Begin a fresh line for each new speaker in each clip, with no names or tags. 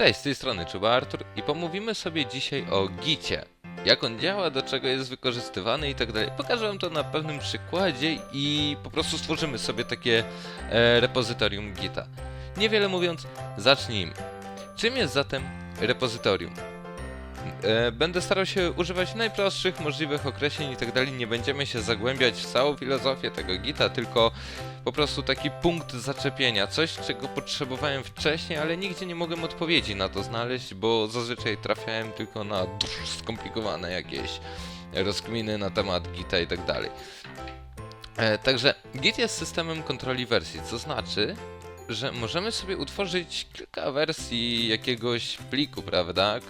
Cześć, z tej strony Czuba Artur i pomówimy sobie dzisiaj o Gicie. Jak on działa, do czego jest wykorzystywany i tak dalej. Pokażę wam to na pewnym przykładzie i po prostu stworzymy sobie takie e, repozytorium Gita. Niewiele mówiąc, zacznijmy. Czym jest zatem repozytorium? E, Będę starał się używać najprostszych możliwych określeń i tak dalej. Nie będziemy się zagłębiać w całą filozofię tego Gita, tylko po prostu taki punkt zaczepienia, coś czego potrzebowałem wcześniej, ale nigdzie nie mogłem odpowiedzi na to znaleźć, bo zazwyczaj trafiałem tylko na skomplikowane jakieś rozkminy na temat Gita i tak dalej. E, Także Git jest systemem kontroli wersji, co znaczy, że możemy sobie utworzyć kilka wersji jakiegoś pliku, prawda?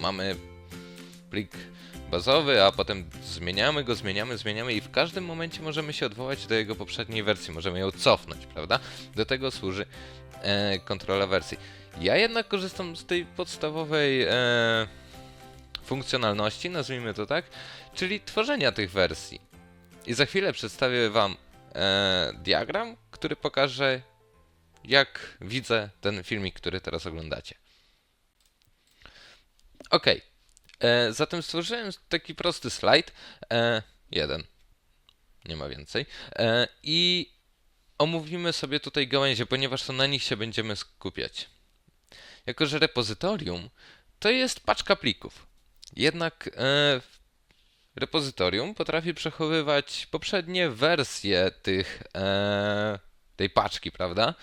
Mamy plik bazowy, a potem zmieniamy go, zmieniamy, zmieniamy i w każdym momencie możemy się odwołać do jego poprzedniej wersji, możemy ją cofnąć, prawda? Do tego służy e, kontrola wersji. Ja jednak korzystam z tej podstawowej e, funkcjonalności, nazwijmy to tak, czyli tworzenia tych wersji. I za chwilę przedstawię Wam e, diagram, który pokaże, jak widzę ten filmik, który teraz oglądacie. Okej. E, zatem stworzyłem taki prosty slajd. E, jeden. Nie ma więcej. E, I omówimy sobie tutaj gałęzie, ponieważ to na nich się będziemy skupiać. Jako, że repozytorium to jest paczka plików. Jednak e, repozytorium potrafi przechowywać poprzednie wersje tych, e, tej paczki, prawda?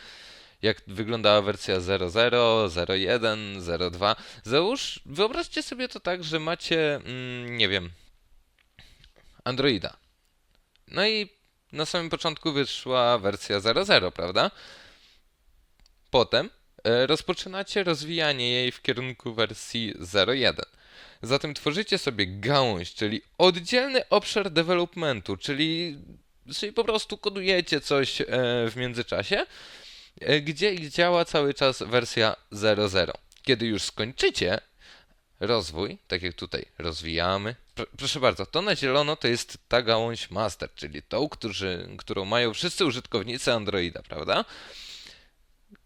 Jak wyglądała wersja 0.0, 0.1, 0.2. Załóż, wyobraźcie sobie to tak, że macie, mm, nie wiem, Androida. No i na samym początku wyszła wersja 0.0, prawda? Potem e, rozpoczynacie rozwijanie jej w kierunku wersji 0.1. Zatem tworzycie sobie gałąź, czyli oddzielny obszar developmentu, czyli, czyli po prostu kodujecie coś e, w międzyczasie gdzie działa cały czas wersja 0.0. Kiedy już skończycie rozwój, tak jak tutaj rozwijamy, pr proszę bardzo, to na zielono to jest ta gałąź master, czyli tą, którzy, którą mają wszyscy użytkownicy Androida, prawda?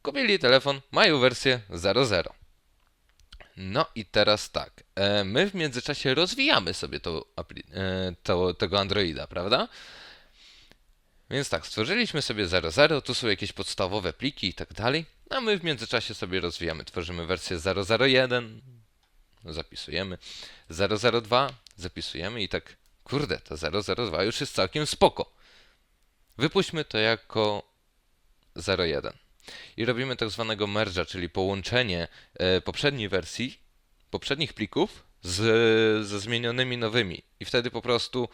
Kupili telefon, mają wersję 0.0. No i teraz tak, e, my w międzyczasie rozwijamy sobie to, e, to, tego Androida, prawda? Więc tak, stworzyliśmy sobie 0.0, tu są jakieś podstawowe pliki i tak dalej, a my w międzyczasie sobie rozwijamy, tworzymy wersję 0.01, zapisujemy, 0.02, zapisujemy i tak, kurde, to 0.02 już jest całkiem spoko. Wypuśćmy to jako 0.1 i robimy tak zwanego merge'a, czyli połączenie e, poprzedniej wersji, poprzednich plików z, ze zmienionymi nowymi. I wtedy po prostu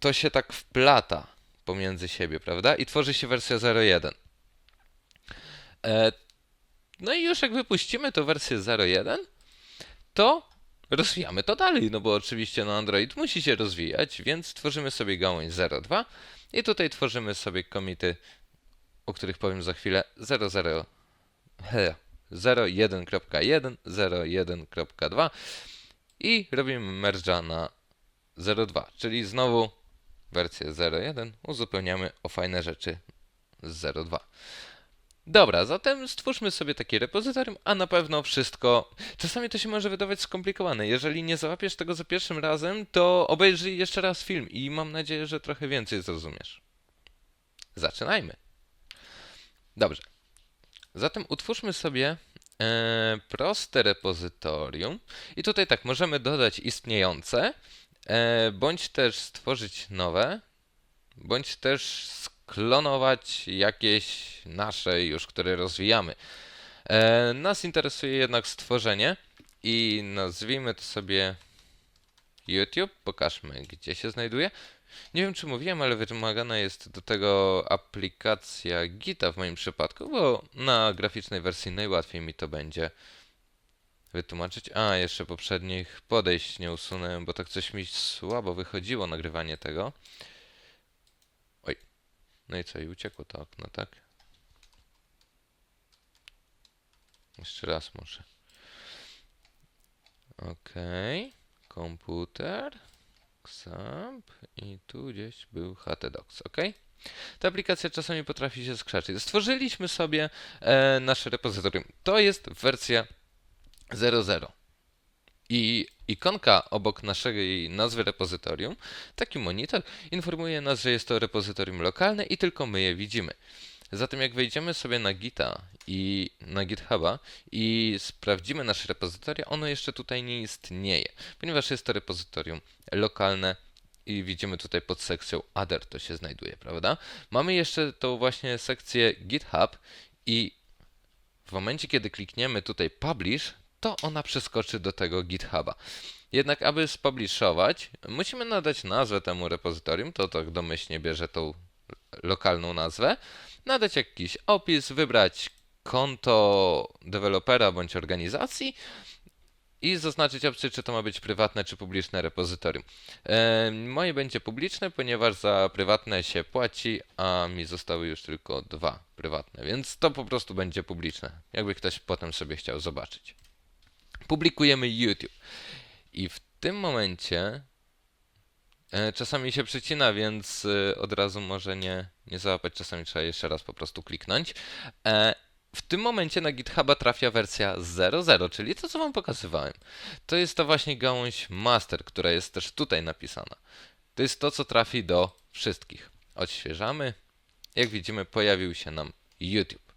to się tak wplata pomiędzy siebie, prawda? I tworzy się wersja 0.1. E, no i już jak wypuścimy to wersję 0.1, to rozwijamy to dalej, no bo oczywiście no Android musi się rozwijać, więc tworzymy sobie gałąź 0.2 i tutaj tworzymy sobie komity, o których powiem za chwilę 0.0 he, 0.1.1, 0.1.2 i robimy merge'a na 0.2, czyli znowu wersję 0.1 uzupełniamy o fajne rzeczy z 0.2. Dobra, zatem stwórzmy sobie takie repozytorium, a na pewno wszystko. Czasami to się może wydawać skomplikowane. Jeżeli nie załapiesz tego za pierwszym razem, to obejrzyj jeszcze raz film i mam nadzieję, że trochę więcej zrozumiesz. Zaczynajmy. Dobrze. Zatem utwórzmy sobie e, proste repozytorium. I tutaj tak, możemy dodać istniejące, bądź też stworzyć nowe, bądź też sklonować jakieś nasze już, które rozwijamy. E, nas interesuje jednak stworzenie i nazwijmy to sobie YouTube. Pokażmy, gdzie się znajduje. Nie wiem, czy mówiłem, ale wymagana jest do tego aplikacja Gita w moim przypadku, bo na graficznej wersji najłatwiej mi to będzie wytłumaczyć. A, jeszcze poprzednich podejść nie usunąłem, bo tak coś mi słabo wychodziło nagrywanie tego. Oj. No i co, i uciekło to okno, tak? Jeszcze raz muszę. Okej. Komputer. XAMPP i tu gdzieś był htdocs, ok? Ta aplikacja czasami potrafi się skrzaczyć. Stworzyliśmy sobie e, nasze repozytorium. To jest wersja 0.0. I ikonka obok naszej nazwy repozytorium, taki monitor, informuje nas, że jest to repozytorium lokalne i tylko my je widzimy. Zatem jak wejdziemy sobie na Gita i na GitHuba i sprawdzimy nasze repozytoria, ono jeszcze tutaj nie istnieje, ponieważ jest to repozytorium lokalne i widzimy tutaj pod sekcją Other to się znajduje, prawda? Mamy jeszcze tą właśnie sekcję GitHub i w momencie, kiedy klikniemy tutaj Publish, to ona przeskoczy do tego GitHuba. Jednak, aby spublishować, musimy nadać nazwę temu repozytorium, to tak domyślnie bierze tą lokalną nazwę, nadać jakiś opis, wybrać konto dewelopera bądź organizacji i zaznaczyć opcję, czy to ma być prywatne czy publiczne repozytorium. E, moje będzie publiczne, ponieważ za prywatne się płaci, a mi zostały już tylko dwa prywatne, więc to po prostu będzie publiczne, jakby ktoś potem sobie chciał zobaczyć. Publikujemy YouTube i w tym momencie E, Czasami się przycina, więc e, od razu może nie, nie załapać. Czasami trzeba jeszcze raz po prostu kliknąć. E, W tym momencie na GitHuba trafia wersja 0.0, czyli to, co Wam pokazywałem. To jest ta właśnie gałąź master, która jest też tutaj napisana. To jest to, co trafi do wszystkich. Odświeżamy. Jak widzimy, pojawił się nam YouTube.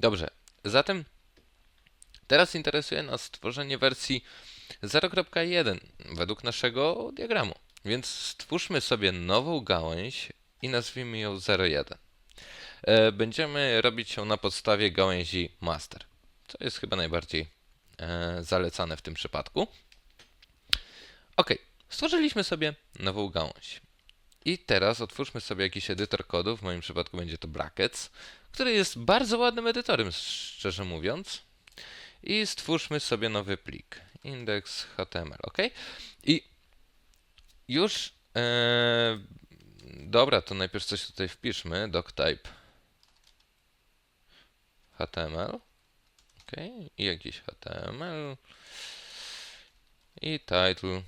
Dobrze, zatem teraz interesuje nas stworzenie wersji 0.1 według naszego diagramu. Więc stwórzmy sobie nową gałęź i nazwijmy ją 0.1. E, Będziemy robić ją na podstawie gałęzi master, co jest chyba najbardziej e, zalecane w tym przypadku. Ok, stworzyliśmy sobie nową gałąź. I teraz otwórzmy sobie jakiś edytor kodu, w moim przypadku będzie to Brackets, który jest bardzo ładnym edytorem, szczerze mówiąc. I stwórzmy sobie nowy plik index.html, ok? I już e, dobra, to najpierw coś tutaj wpiszmy, doctype html, ok? I jakiś html i title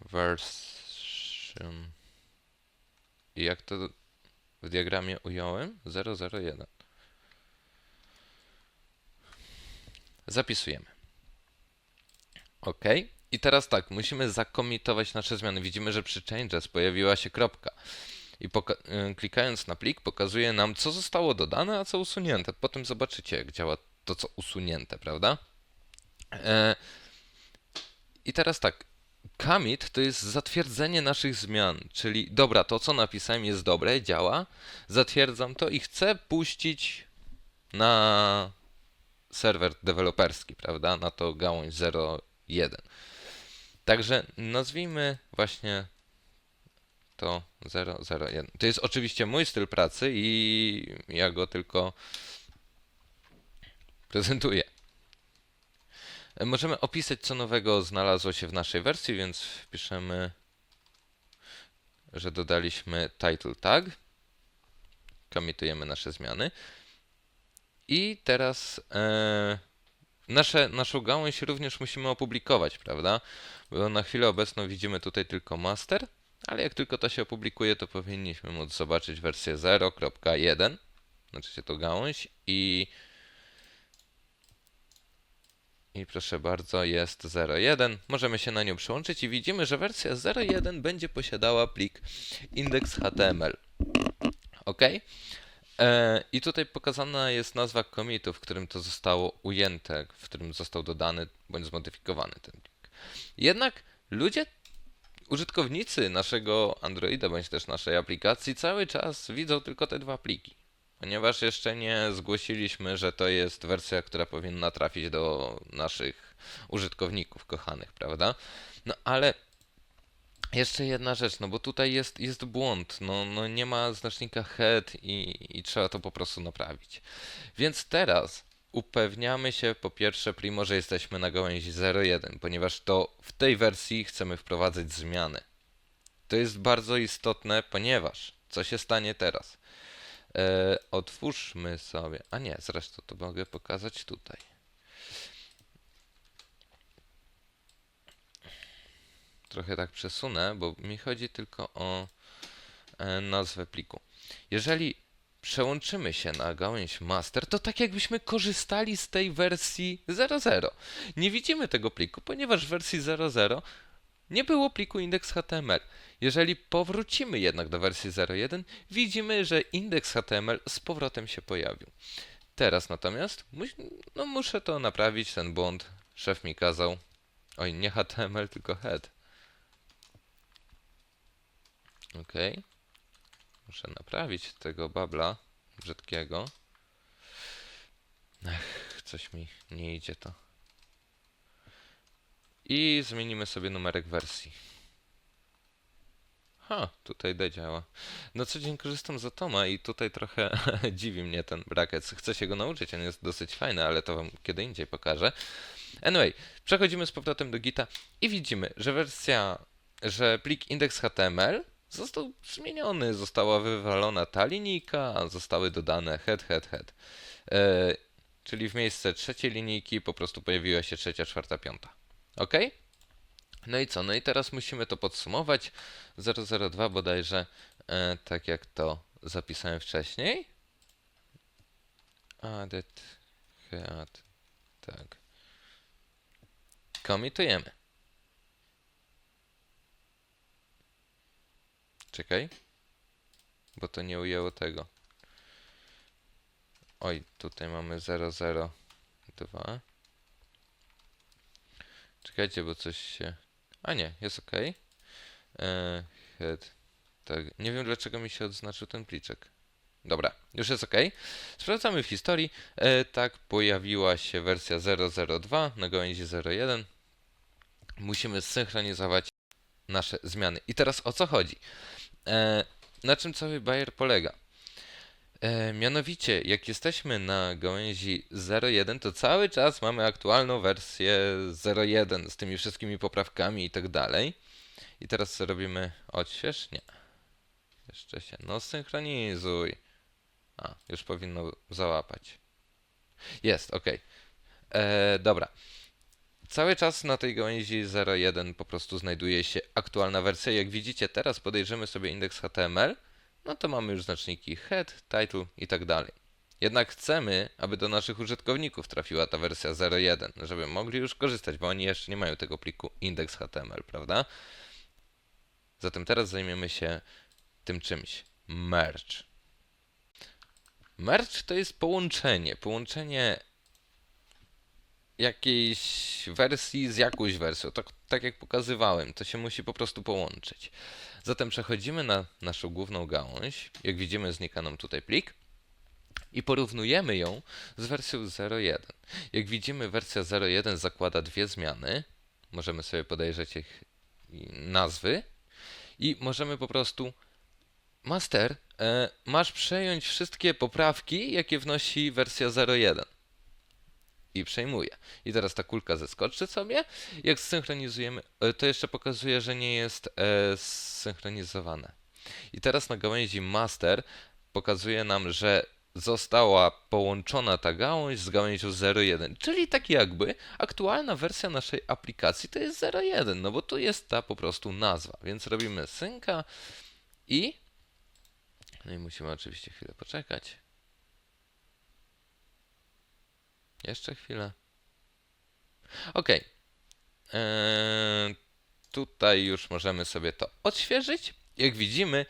version i jak to w diagramie ująłem? 001 zapisujemy OK. I teraz tak, musimy zakomitować nasze zmiany. Widzimy, że przy changes pojawiła się kropka. I y, klikając na plik pokazuje nam, co zostało dodane, a co usunięte. Potem zobaczycie, jak działa to, co usunięte, prawda? E I teraz tak, commit to jest zatwierdzenie naszych zmian, czyli dobra, to co napisałem jest dobre, działa, zatwierdzam to i chcę puścić na serwer deweloperski, prawda, na to gałąź 0 1. Także nazwijmy właśnie to 001. To jest oczywiście mój styl pracy i ja go tylko prezentuję. Możemy opisać, co nowego znalazło się w naszej wersji, więc wpiszemy, że dodaliśmy title tag. Komitujemy nasze zmiany. I teraz e, Nasze, naszą gałąź również musimy opublikować, prawda? Bo na chwilę obecną widzimy tutaj tylko master, ale jak tylko to się opublikuje, to powinniśmy móc zobaczyć wersję 0.1, znaczy się to gałąź i i proszę bardzo, jest 0.1. Możemy się na nią przełączyć i widzimy, że wersja 0.1 będzie posiadała plik index.html. OK? E, I tutaj pokazana jest nazwa commitu, w którym to zostało ujęte, w którym został dodany bądź zmodyfikowany ten plik. Jednak ludzie, użytkownicy naszego Androida bądź też naszej aplikacji cały czas widzą tylko te dwa pliki. Ponieważ jeszcze nie zgłosiliśmy, że to jest wersja, która powinna trafić do naszych użytkowników kochanych, prawda? No ale jeszcze jedna rzecz, no bo tutaj jest, jest błąd, no, no nie ma znacznika head i, i trzeba to po prostu naprawić. Więc teraz upewniamy się po pierwsze primo, że jesteśmy na gałęzi 0.1, ponieważ to w tej wersji chcemy wprowadzać zmiany. To jest bardzo istotne, ponieważ co się stanie teraz? E, otwórzmy sobie, a nie, zresztą to mogę pokazać tutaj. Trochę tak przesunę, bo mi chodzi tylko o e, nazwę pliku. Jeżeli przełączymy się na gałęź master, to tak jakbyśmy korzystali z tej wersji 00. Nie widzimy tego pliku, ponieważ w wersji 00 nie było pliku index.html. Jeżeli powrócimy jednak do wersji 01, widzimy, że indeks HTML z powrotem się pojawił. Teraz natomiast no muszę to naprawić, ten błąd. Szef mi kazał. Oj, nie HTML, tylko head. Ok. Muszę naprawić tego babla brzydkiego. Ech, coś mi nie idzie to. I zmienimy sobie numerek wersji. Ha, tutaj D działa. Na co dzień korzystam z Atoma i tutaj trochę dziwi mnie ten bracket. Chcę się go nauczyć, on jest dosyć fajny, ale to wam kiedy indziej pokażę. Anyway, przechodzimy z powrotem do Gita i widzimy, że wersja, że plik index.html został zmieniony, została wywalona ta linijka, zostały dodane head, head, head. E, czyli w miejsce trzeciej linijki po prostu pojawiła się trzecia, czwarta, piąta. Ok? No i co? No i teraz musimy to podsumować. 002 bodajże, e, tak jak to zapisałem wcześniej. Added, head, tak. Komitujemy. Czekaj. Bo to nie ujęło tego. Oj, tutaj mamy 002. Czekajcie, bo coś się... A nie, jest ok. E, head. Tak. Nie wiem dlaczego mi się odznaczył ten pliczek. Dobra, już jest ok. Sprawdzamy w historii. E, tak, pojawiła się wersja 002 na gałęzi 01. Musimy zsynchronizować nasze zmiany. I teraz o co chodzi? E, na czym cały Bayer polega? E, mianowicie, jak jesteśmy na gałęzi 01, to cały czas mamy aktualną wersję 01 z tymi wszystkimi poprawkami i tak dalej. I teraz robimy odśwież? Nie. Jeszcze się. No synchronizuj. A, już powinno załapać. Jest, ok. E, dobra. Cały czas na tej gałęzi 01 po prostu znajduje się aktualna wersja. Jak widzicie teraz podejrzymy sobie indeks HTML, no to mamy już znaczniki head, title i tak dalej. Jednak chcemy, aby do naszych użytkowników trafiła ta wersja 01, żeby mogli już korzystać, bo oni jeszcze nie mają tego pliku index.html, prawda? Zatem teraz zajmiemy się tym czymś. Merge. Merge to jest połączenie. Połączenie jakiejś wersji z jakąś wersją. Tak, tak jak pokazywałem, to się musi po prostu połączyć. Zatem przechodzimy na naszą główną gałąź. Jak widzimy, znika nam tutaj plik. I porównujemy ją z wersją 0.1. Jak widzimy, wersja 0.1 zakłada dwie zmiany. Możemy sobie podejrzeć ich nazwy. I możemy po prostu Master, e, masz przejąć wszystkie poprawki, jakie wnosi wersja 01. I przejmuje. I teraz ta kulka zeskoczy sobie. Jak zsynchronizujemy, e, to jeszcze pokazuje, że nie jest e, zsynchronizowane. I teraz na gałęzi master pokazuje nam, że została połączona ta gałąź z gałęzią 01, czyli tak jakby aktualna wersja naszej aplikacji to jest 01, no bo tu jest ta po prostu nazwa, więc robimy synka i no i musimy oczywiście chwilę poczekać. Jeszcze chwilę. Ok. Eee, tutaj już możemy sobie to odświeżyć. Jak widzimy,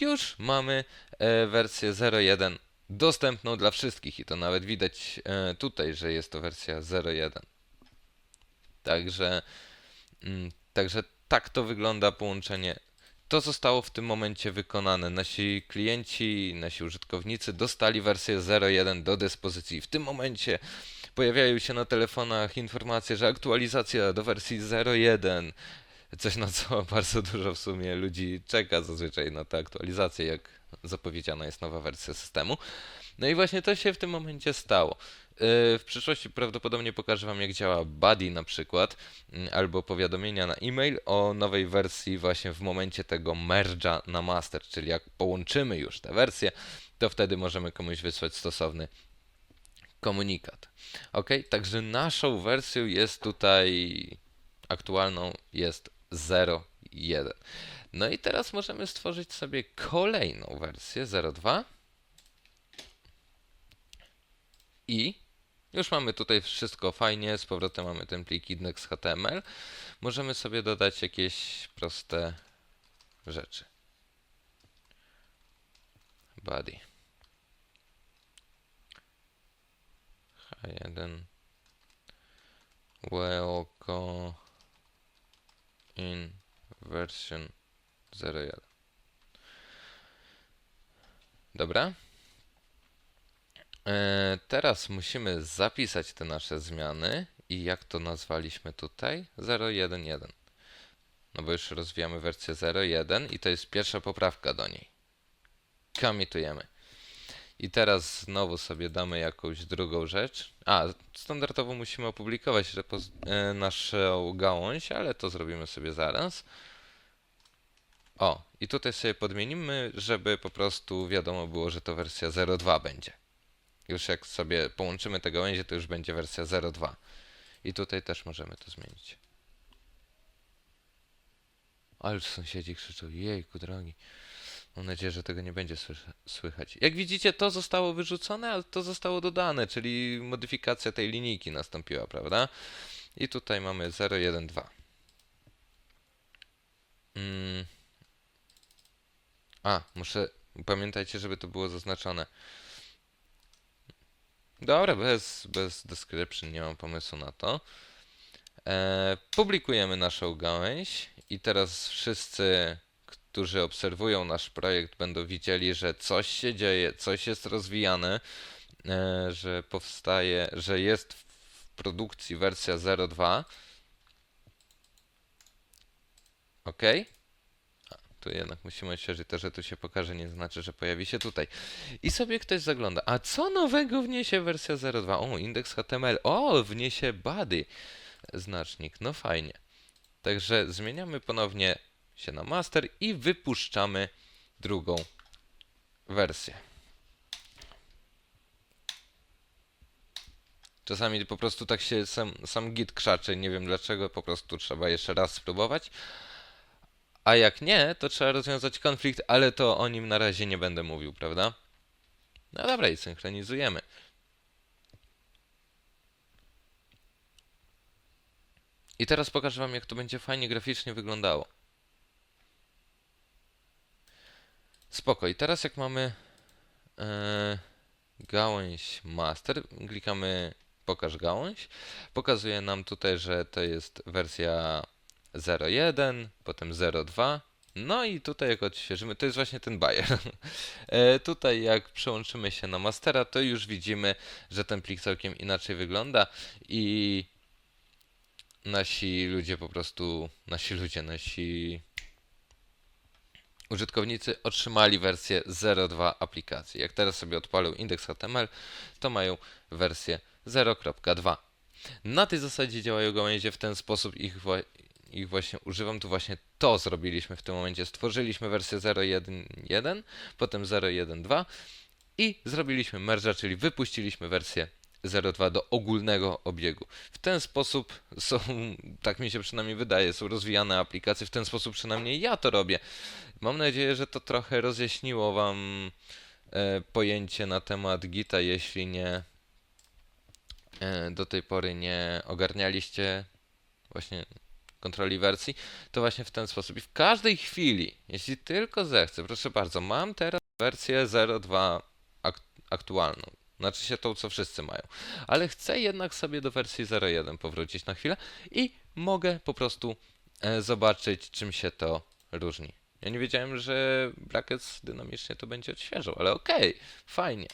już mamy e, wersję 01 dostępną dla wszystkich i to nawet widać e, tutaj, że jest to wersja 01. Także, mm, także tak to wygląda połączenie to zostało w tym momencie wykonane. Nasi klienci, nasi użytkownicy dostali wersję 0.1 do dyspozycji. W tym momencie pojawiają się na telefonach informacje, że aktualizacja do wersji 0.1 coś na co bardzo dużo w sumie ludzi czeka zazwyczaj na tę aktualizację, jak zapowiedziana jest nowa wersja systemu. No i właśnie to się w tym momencie stało. Yy, w przyszłości prawdopodobnie pokażę Wam, jak działa Buddy na przykład, mm, albo powiadomienia na e-mail o nowej wersji właśnie w momencie tego merge'a na master, czyli jak połączymy już te wersje, to wtedy możemy komuś wysłać stosowny komunikat. Ok, także naszą wersją jest tutaj aktualną jest 1. No i teraz możemy stworzyć sobie kolejną wersję 02 i już mamy tutaj wszystko fajnie, z powrotem mamy ten plik index.html. Możemy sobie dodać jakieś proste rzeczy. Body. H1 Welcome in version 01. Dobra. E, teraz musimy zapisać te nasze zmiany i jak to nazwaliśmy tutaj? 011. No bo już rozwijamy wersję 01 i to jest pierwsza poprawka do niej. Commitujemy. I teraz znowu sobie damy jakąś drugą rzecz. A, standardowo musimy opublikować e, naszą gałąź, ale to zrobimy sobie zaraz. O, i tutaj sobie podmienimy, żeby po prostu wiadomo było, że to wersja 02 będzie. Już jak sobie połączymy te gałęzie, to już będzie wersja 02. I tutaj też możemy to zmienić. Ale sąsiedzi krzyczą, jejku drogi. Mam nadzieję, że tego nie będzie słychać. Jak widzicie, to zostało wyrzucone, ale to zostało dodane, czyli modyfikacja tej linijki nastąpiła, prawda? I tutaj mamy 012. Mm. A, muszę. Pamiętajcie, żeby to było zaznaczone. Dobra, bez, bez description, nie mam pomysłu na to. E, publikujemy naszą gałęź i teraz wszyscy, którzy obserwują nasz projekt, będą widzieli, że coś się dzieje, coś jest rozwijane, e, że powstaje, że jest w produkcji wersja 02. Ok? Tu jednak musimy odświeżyć to, że tu się pokaże, nie znaczy, że pojawi się tutaj. I sobie ktoś zagląda. A co nowego wniesie wersja 02? O, indeks HTML. O, wniesie body znacznik. No fajnie. Także zmieniamy ponownie się na master i wypuszczamy drugą wersję. Czasami po prostu tak się sam, sam git krzaczy, nie wiem dlaczego, po prostu trzeba jeszcze raz spróbować. A jak nie, to trzeba rozwiązać konflikt, ale to o nim na razie nie będę mówił, prawda? No dobra, i synchronizujemy. I teraz pokażę Wam, jak to będzie fajnie graficznie wyglądało. Spoko. I teraz jak mamy e, gałąź master, klikamy pokaż gałąź. Pokazuje nam tutaj, że to jest wersja 01, potem 02. No i tutaj jak odświeżymy, to jest właśnie ten bajer. E, tutaj jak przełączymy się na mastera, to już widzimy, że ten plik całkiem inaczej wygląda i nasi ludzie po prostu, nasi ludzie, nasi użytkownicy otrzymali wersję 0.2 aplikacji. Jak teraz sobie odpalą indeks HTML, to mają wersję 0.2. Na tej zasadzie działają gałęzie, w ten sposób ich, ich właśnie używam. Tu właśnie to zrobiliśmy w tym momencie. Stworzyliśmy wersję 0.1.1, potem 0.1.2 i zrobiliśmy merge'a, czyli wypuściliśmy wersję 0.2 do ogólnego obiegu. W ten sposób są, tak mi się przynajmniej wydaje, są rozwijane aplikacje, w ten sposób przynajmniej ja to robię. Mam nadzieję, że to trochę rozjaśniło Wam e, pojęcie na temat Gita, jeśli nie e, do tej pory nie ogarnialiście właśnie kontroli wersji, to właśnie w ten sposób. I w każdej chwili, jeśli tylko zechcę, proszę bardzo, mam teraz wersję 0.2 ak- aktualną. Znaczy się tą, co wszyscy mają. Ale chcę jednak sobie do wersji 0.1 powrócić na chwilę i mogę po prostu e, zobaczyć, czym się to różni. Ja nie wiedziałem, że brackets dynamicznie to będzie odświeżał, ale okej, fajnie.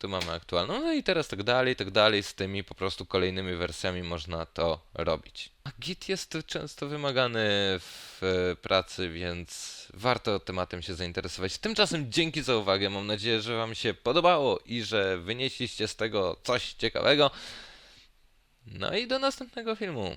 Tu mamy aktualną, no i teraz tak dalej, tak dalej, z tymi po prostu kolejnymi wersjami można to robić. A Git jest często wymagany w e, pracy, więc warto tematem się zainteresować. Tymczasem dzięki za uwagę, mam nadzieję, że Wam się podobało i że wynieśliście z tego coś ciekawego. No i do następnego filmu.